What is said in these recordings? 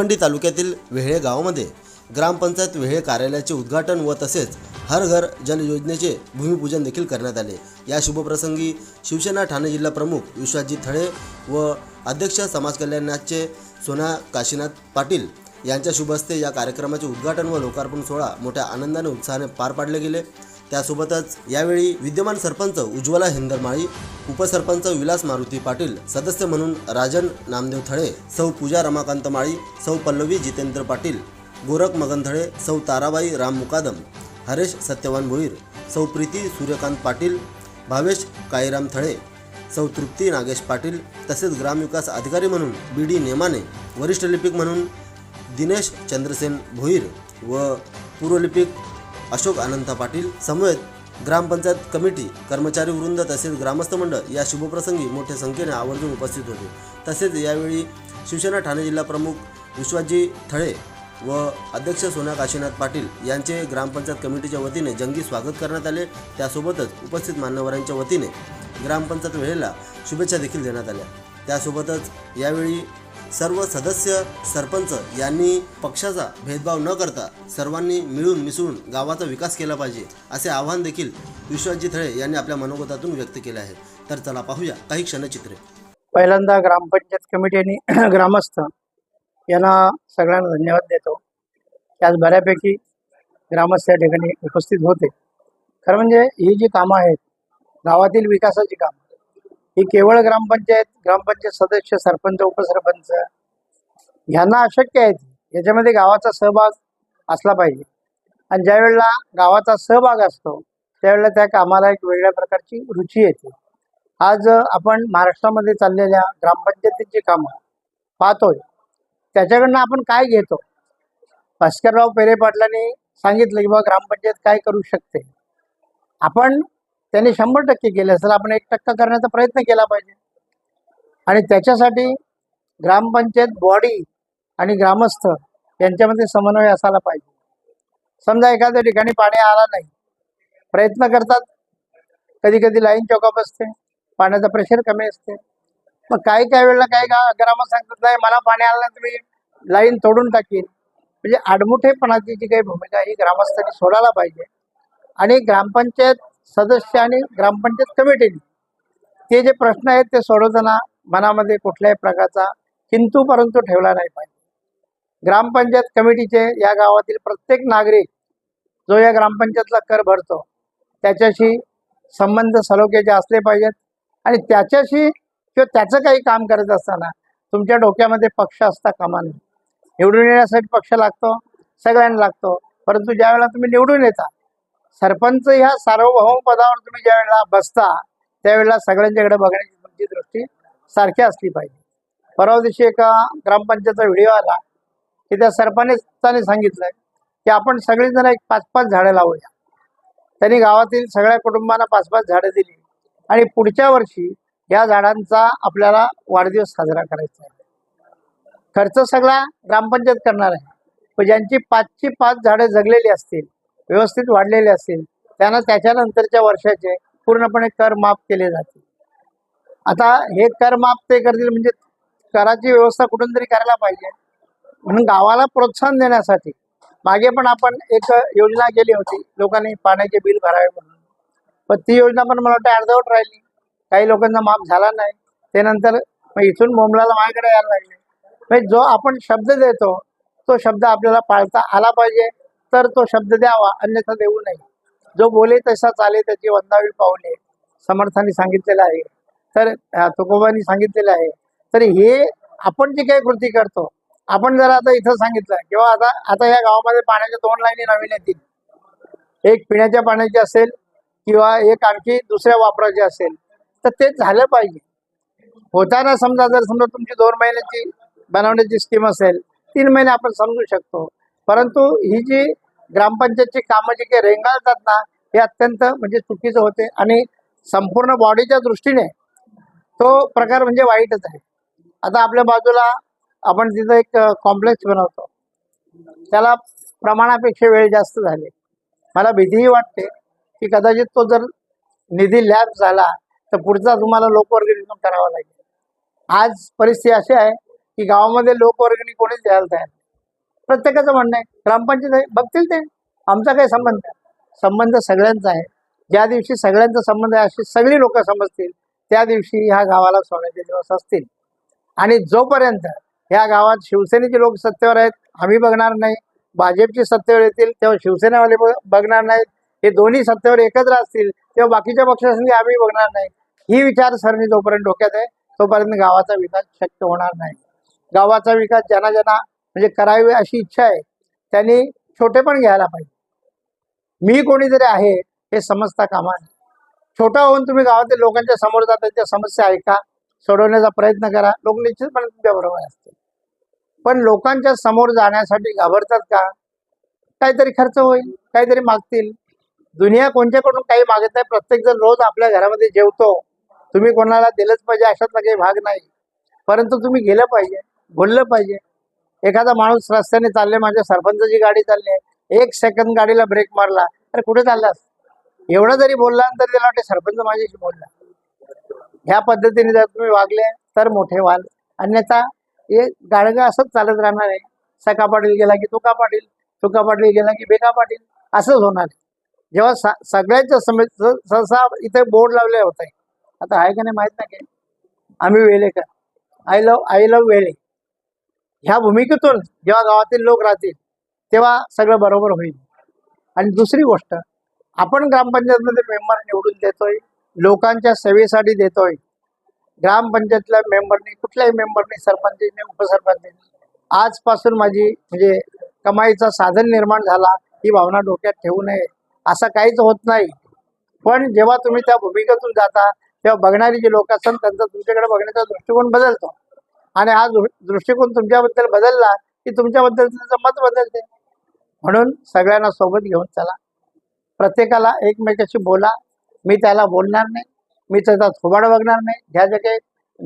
भिवंडी तालुक्यातील वेहेळे गावामध्ये ग्रामपंचायत वेहळे कार्यालयाचे उद्घाटन व तसेच हर घर जल योजनेचे भूमिपूजन देखील करण्यात आले. या शुभप्रसंगी शिवसेना ठाणे जिल्हा प्रमुख विश्वजित थळे व अध्यक्ष समाज कल्याणाचे सोना काशीनाथ पाटील यांच्या शुभ हस्ते या कार्यक्रमाचे उद्घाटन व लोकार्पण सोहळा मोठ्या आनंदाने उत्साहाने पार पाडले गेले. त्यासोबतच यावेळी विद्यमान सरपंच उज्ज्वला हिंदरमाळी उपसरपंच विलास मारुती पाटील सदस्य म्हणून राजन नामदेव थळे सौ पूजा रमाकांत माळी सौ पल्लवी जितेंद्र पाटील गोरख मगन थळे सौ ताराबाई राम मुकादम हरेश सत्यवान भोईर सौ प्रीती सूर्यकांत पाटील भावेश कायराम थळे सौ तृप्ती नागेश पाटील तसेच ग्रामविकास अधिकारी म्हणून बी डी नेमाने वरिष्ठ लिपिक म्हणून दिनेश चंद्रसेन भोईर व पूर्वलिपिक अशोक अनंता पाटील समवेत ग्रामपंचायत कमिटी कर्मचारी वृंद तसेच ग्रामस्थ मंडळ या शुभप्रसंगी मोठ्या संख्येने आवर्जून उपस्थित होते. तसेच यावेळी शिवसेना ठाणे जिल्हा प्रमुख विश्वाजी थळे व अध्यक्ष सोना काशीनाथ पाटील यांचे ग्रामपंचायत कमिटीच्या वतीने जंगी स्वागत करण्यात आले. त्यासोबतच उपस्थित मान्यवरांच्या वतीने ग्रामपंचायत वेळेला शुभेच्छा देखील देण्यात आल्या. त्यासोबतच यावेळी सर्व सदस्य सरपंच यांनी पक्षाचा भेदभाव न करता सर्वांनी मिळून मिसळून गावाचा विकास केला पाहिजे असे आव्हान देखील विश्वजी थळे यांनी आपल्या मनोगतातून व्यक्त केले आहे. तर चला पाहूया काही क्षणचित्रे. पहिल्यांदा ग्रामपंचायत कमिटी आणि ग्रामस्थ यांना सगळ्यांना धन्यवाद देतो. की आज बऱ्यापैकी ग्रामस्थ या ठिकाणी उपस्थित होते. खरं म्हणजे ही जी कामं आहेत गावातील विकासाची कामं ही केवळ ग्रामपंचायत ग्रामपंचायत सदस्य सरपंच उपसरपंच ह्यांना अशक्य आहे. याच्यामध्ये गावाचा सहभाग असला पाहिजे. आणि ज्या वेळेला गावाचा सहभाग असतो त्यावेळेला त्या कामाला एक वेगळ्या प्रकारची रुची येते. आज आपण महाराष्ट्रामध्ये चाललेल्या ग्रामपंचायतीची कामं पाहतोय त्याच्याकडनं आपण काय घेतो? भास्करराव पेरे पाटलांनी सांगितलं की बाबा ग्रामपंचायत काय करू शकते? आपण त्यांनी शंभर टक्के केले असेल. आपण एक टक्का करण्याचा प्रयत्न केला पाहिजे. आणि त्याच्यासाठी ग्रामपंचायत बॉडी आणि ग्रामस्थ यांच्यामध्ये समन्वय असायला पाहिजे. समजा एखाद्या ठिकाणी पाणी आला नाही प्रयत्न करतात. कधी कधी लाईन चौकाप असते पाण्याचं प्रेशर कमी असते. मग काही काही वेळेला काही का ग्राम सांगतात नाही मला पाणी आलं नाही तुम्ही लाईन तोडून टाकीन. म्हणजे आडमुठेपणाची जी काही भूमिका ही ग्रामस्थांनी सोडायला पाहिजे. आणि ग्रामपंचायत सदस्य आणि ग्रामपंचायत कमिटीने ते जे प्रश्न आहेत ते सोडवताना मनामध्ये कुठल्याही प्रकारचा किंतू परंतु ठेवला नाही पाहिजे. ग्रामपंचायत कमिटीचे या गावातील प्रत्येक नागरिक जो या ग्रामपंचायतला कर भरतो त्याच्याशी संबंध सलोख्याचे असले पाहिजेत आणि त्याच्याशी किंवा त्याचं काही काम करत असताना तुमच्या डोक्यामध्ये पक्ष असता कामा नये. निवडून येण्यासाठी पक्ष लागतो सगळ्यांना लागतो परंतु ज्यावेळेला तुम्ही निवडून येता सरपंच ह्या सार्वभौम पदावर तुम्ही ज्या वेळेला बसता त्यावेळेला सगळ्यांच्याकडे बघण्याची तुमची दृष्टी सारखी असली पाहिजे. परवा दिवशी एका ग्रामपंचायतचा व्हिडिओ आला की त्या सरपंचाने सांगितलंय की आपण सगळेजण एक पाच पाच झाडं लावूया. त्यांनी गावातील सगळ्या कुटुंबांना पाच पाच झाडं दिली आणि पुढच्या वर्षी या झाडांचा आपल्याला वाढदिवस साजरा करायचा आहे. खर्च सगळा ग्रामपंचायत करणार आहे. पण ज्यांची पाचची पाच झाडं जगलेली असतील व्यवस्थित वाढलेले असतील त्यांना त्याच्यानंतरच्या वर्षाचे पूर्णपणे कर माफ केले जाते आता हे कर माफ ते करतील म्हणजे कराची व्यवस्था कुठून तरी करायला पाहिजे. म्हणून गावाला प्रोत्साहन देण्यासाठी मागे पण आपण एक योजना केली होती लोकांनी पाण्याचे बिल भरावे म्हणून. पण ती योजना पण मला वाटतं अर्धवट राहिली. काही लोकांना माफ झाला नाही. ते नंतर मग इथून बोंबलाला माझ्याकडे यायला लागले. म्हणजे जो आपण शब्द देतो तो शब्द आपल्याला पाळता आला पाहिजे. तर तो शब्द द्यावा अन्यथा देऊ नये. जो बोले तसा चाले त्याची वंदावी पावले समर्थांनी सांगितलेलं आहे. तर तुकोबांनी सांगितलेलं आहे. तर हे आपण जी काही कृती करतो आपण जर आता इथं सांगितलं किंवा आता आता या गावामध्ये पाण्याच्या दोन लाईनी नवीन येतील. एक पिण्याच्या पाण्याची असेल किंवा एक आणखी दुसऱ्या वापराची असेल तर ते झालं पाहिजे. होताना समजा जर समजा तुमची दोन महिन्याची बनवण्याची स्कीम असेल तीन महिने आपण समजू शकतो. परंतु ही जी ग्रामपंचायतची कामं जी काही रेंगाळतात ना हे अत्यंत म्हणजे चुकीचं होते आणि संपूर्ण बॉडीच्या दृष्टीने तो प्रकार म्हणजे वाईटच आहे. आता आपल्या बाजूला आपण तिथं एक कॉम्प्लेक्स बनवतो. त्याला प्रमाणापेक्षा वेळ जास्त झाले. मला भीतीही वाटते की कदाचित तो जर निधी लॅब झाला तर पुढचा तुम्हाला लोकवर्गणी करावा लागेल. आज परिस्थिती अशी आहे की गावामध्ये लोकवर्गणी कोणीच द्यायला तयार प्रत्येकाचं म्हणणं आहे. ग्रामपंचायत आहे. बघतील ते. आमचा काही संबंध संबंध सगळ्यांचा आहे. ज्या दिवशी सगळ्यांचा संबंध आहे अशी सगळी लोक समजतील. त्या दिवशी ह्या गावाला सोन्याचे दिवस असतील. आणि जोपर्यंत ह्या गावात शिवसेनेचे लोक सत्तेवर आहेत आम्ही बघणार नाही. भाजपची सत्तेवर येतील तेव्हा शिवसेनावाले बघणार नाहीत. हे दोन्ही सत्तेवर एकत्र असतील तेव्हा बाकीच्या पक्षांनी आम्ही बघणार नाही. ही विचारसरणी जोपर्यंत डोक्यात आहे तोपर्यंत गावाचा विकास शक्य होणार नाही. गावाचा विकास ज्यांना ज्यांना म्हणजे करावी अशी इच्छा आहे त्यांनी छोटे पण घ्यायला पाहिजे. मी कोणीतरी आहे हे समजता कामा नये. छोटा होऊन तुम्ही गावातील लोकांच्या समोर जाता त्या समस्या ऐका सोडवण्याचा प्रयत्न करा. लोक निश्चितपणे तुमच्या बरोबर असतील. पण लोकांच्या समोर जाण्यासाठी घाबरतात का? काहीतरी खर्च होईल काहीतरी मागतील. दुनिया कोणत्याकडून काही मागत नाही प्रत्येक जण रोज आपल्या घरामध्ये जेवतो. तुम्ही कोणाला दिलंच पाहिजे अशातला काही भाग नाही. परंतु तुम्ही गेलं पाहिजे बोललं पाहिजे. एखादा माणूस रस्त्याने चालले माझ्या सरपंचाची गाडी चालली आहे एक सेकंद गाडीला ब्रेक मारला अरे कुठे चाललास? एवढं जरी बोलला तर त्याला वाटते सरपंच माझ्याशी बोलला. ह्या पद्धतीने जर तुम्ही वागले तर मोठे व्हाल. अन्यथा हे गाडगं असंच चालत राहणार आहे. सका पाटील गेला की तुका पाटील तुका पाटील गेला की बेका पाटील असंच होणार जेव्हा सा सगळ्यांच्या समेत सहसा इथे बोर्ड लावले होते. आता आहे का नाही माहीत नाही की आम्ही Velekar I love I love वेळे ह्या भूमिकेतून जेव्हा गावातील लोक राहतील तेव्हा सगळं बरोबर होईल. आणि दुसरी गोष्ट आपण ग्रामपंचायतमध्ये मेंबर निवडून देतोय लोकांच्या सेवेसाठी देतोय. ग्रामपंचायतल्या मेंबरनी कुठल्याही मेंबरनी सरपंचनी उपसरपंचनी आजपासून माझी म्हणजे कमाईचा साधन निर्माण झाला ही भावना डोक्यात ठेवू नये असं काहीच होत नाही. पण जेव्हा तुम्ही त्या भूमिकेतून जाता तेव्हा बघणारी जी लोक असतात त्यांचा तुमच्याकडे बघण्याचा दृष्टिकोन बदलतो. आणि हा दृ- दृष्टिकोन तुमच्याबद्दल बदलला की तुमच्याबद्दल त्याचं मत बदलते. म्हणून सगळ्यांना सोबत घेऊन चला. प्रत्येकाला एकमेकाशी बोला. मी त्याला बोलणार नाही. मी त्याचा थोबाड बघणार नाही. ह्या ज्या काही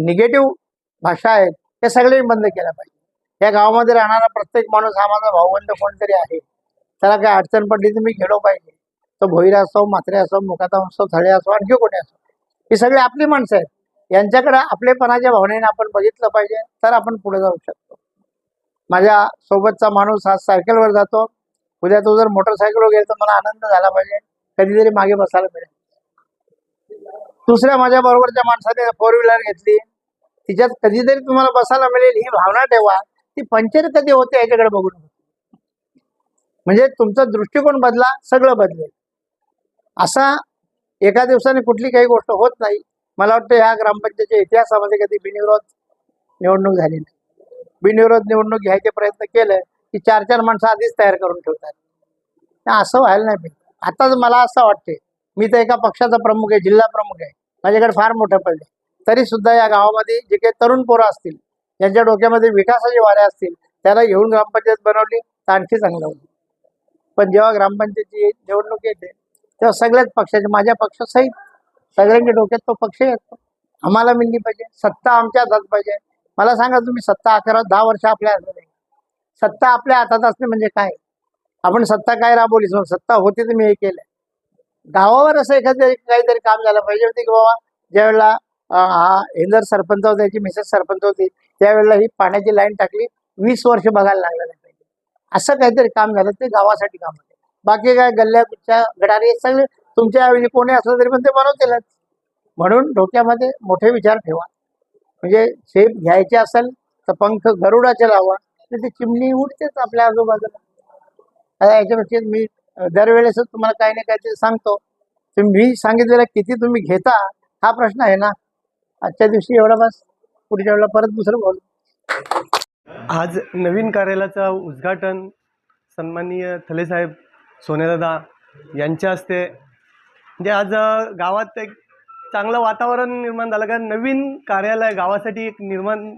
निगेटिव्ह भाषा आहेत त्या सगळे बंद केल्या पाहिजे. या गावामध्ये राहणारा प्रत्येक माणूस हा माझा भाऊबंद कोणतरी आहे. त्याला काही अडचण पडली तर मी घेलो पाहिजे. तो भोईरा असो म्हात्रे असो मुखाता असो थळे असो आणखी कोणी असो. ही सगळी आपली माणसं आहेत. यांच्याकडे आपलेपणाच्या भावनेने आपण बघितलं पाहिजे तर आपण पुढे जाऊ शकतो. माझ्या सोबतचा माणूस आज सायकलवर जातो. उद्या तो जर मोटरसायकलवर गेला तर मला आनंद झाला पाहिजे. कधीतरी मागे बसायला मिळेल. दुसऱ्या माझ्या बरोबरच्या माणसाने फोर व्हीलर घेतली. तिच्यात कधीतरी तुम्हाला बसायला मिळेल ही भावना ठेवा. ती पंचर कधी होते याच्याकडे बघून म्हणजे तुमचा दृष्टिकोन बदला सगळं बदलेल. असा एका दिवसाने कुठली काही गोष्ट होत नाही. मला वाटतं ह्या ग्रामपंचायतीच्या इतिहासामध्ये कधी बिनविरोध निवडणूक झाली नाही. बिनविरोध निवडणूक घ्यायचे प्रयत्न केले की चार चार माणसं आधीच तयार करून ठेवतात. असं व्हायला नाही पाहिजे. आताच मला असं वाटते मी तर एका पक्षाचा प्रमुख आहे जिल्हा प्रमुख आहे. माझ्याकडे फार मोठं पडले तरी सुद्धा या गावामध्ये जे काही तरुण पोरं असतील ज्यांच्या डोक्यामध्ये विकासाचे वारे असतील त्याला घेऊन ग्रामपंचायत बनवली तर आणखी चांगलं होईल. पण जेव्हा ग्रामपंचायतची निवडणूक येते तेव्हा सगळ्याच पक्षाचे माझ्या पक्षासहित सगळ्यांच्या डोक्यात तो पक्ष येतो. आम्हाला मिळली पाहिजे. सत्ता आमच्या हातात पाहिजे. मला सांगा तुम्ही सत्ता अकरा दहा वर्ष आपल्या हातात आहे. सत्ता आपल्या हातात असणे म्हणजे काय? आपण सत्ता काय राबवली? सत्ता होती तर मी हे केलं गावावर असं एखादं काहीतरी काम झालं पाहिजे होते की बाबा ज्यावेळेला हा इंदर सरपंच होता याची मिसेस सरपंच होती त्यावेळेला ही पाण्याची लाईन टाकली वीस वर्ष बघायला लागलं नाही पाहिजे असं काहीतरी काम झालं ते गावासाठी काम होते. बाकी काय गल्ल्या कुच्च्या गडारी सगळे तुमच्या ऐवजी कोणी असलं तरी पण ते बनवतीलच म्हणून डोक्यामध्ये मोठे विचार ठेवा. म्हणजे शेप घ्यायचे असेल तर पंख गरुडाचे लावा तर ती चिमणी उडतेच आपल्या आजूबाजूला. आता याच्यापेक्षा मी दरवेळेसच तुम्हाला काही ना काहीतरी सांगतो. तुम्ही मी सांगितलेलं किती तुम्ही घेता हा प्रश्न आहे ना? आजच्या दिवशी एवढा बस. पुढच्या वेळेला परत दुसरं बोलू. आज नवीन कार्यालयाचं उद्घाटन सन्माननीय थलेसाहेब सोनेदादा यांच्या हस्ते म्हणजे आज गावात एक चांगलं वातावरण निर्माण झालं. कारण नवीन कार्यालय गावासाठी एक निर्माण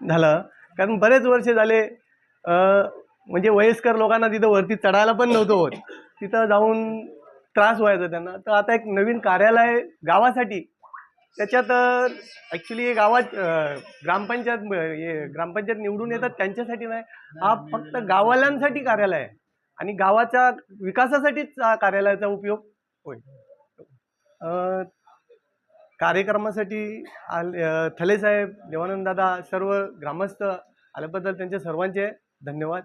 झालं. कारण बरेच वर्ष झाले म्हणजे वयस्कर लोकांना तिथं वरती चढायला पण नव्हतं होत. तिथं जाऊन त्रास व्हायचा त्यांना. तर आता एक नवीन कार्यालय गावासाठी त्याच्यात ॲक्च्युली गावात ग्रामपंचायत हे ग्रामपंचायत निवडून येतात त्यांच्यासाठी नाही. हा फक्त गावाल्यांसाठी कार्यालय आहे. आणि गावाच्या विकासासाठीच हा कार्यालयाचा उपयोग होय. अ, कार्यक्रमासाठी आले अ, थले साहेब देवानंद दादा सर्व ग्रामस्थ आल्याबद्दल त्यांचे सर्वांचे धन्यवाद.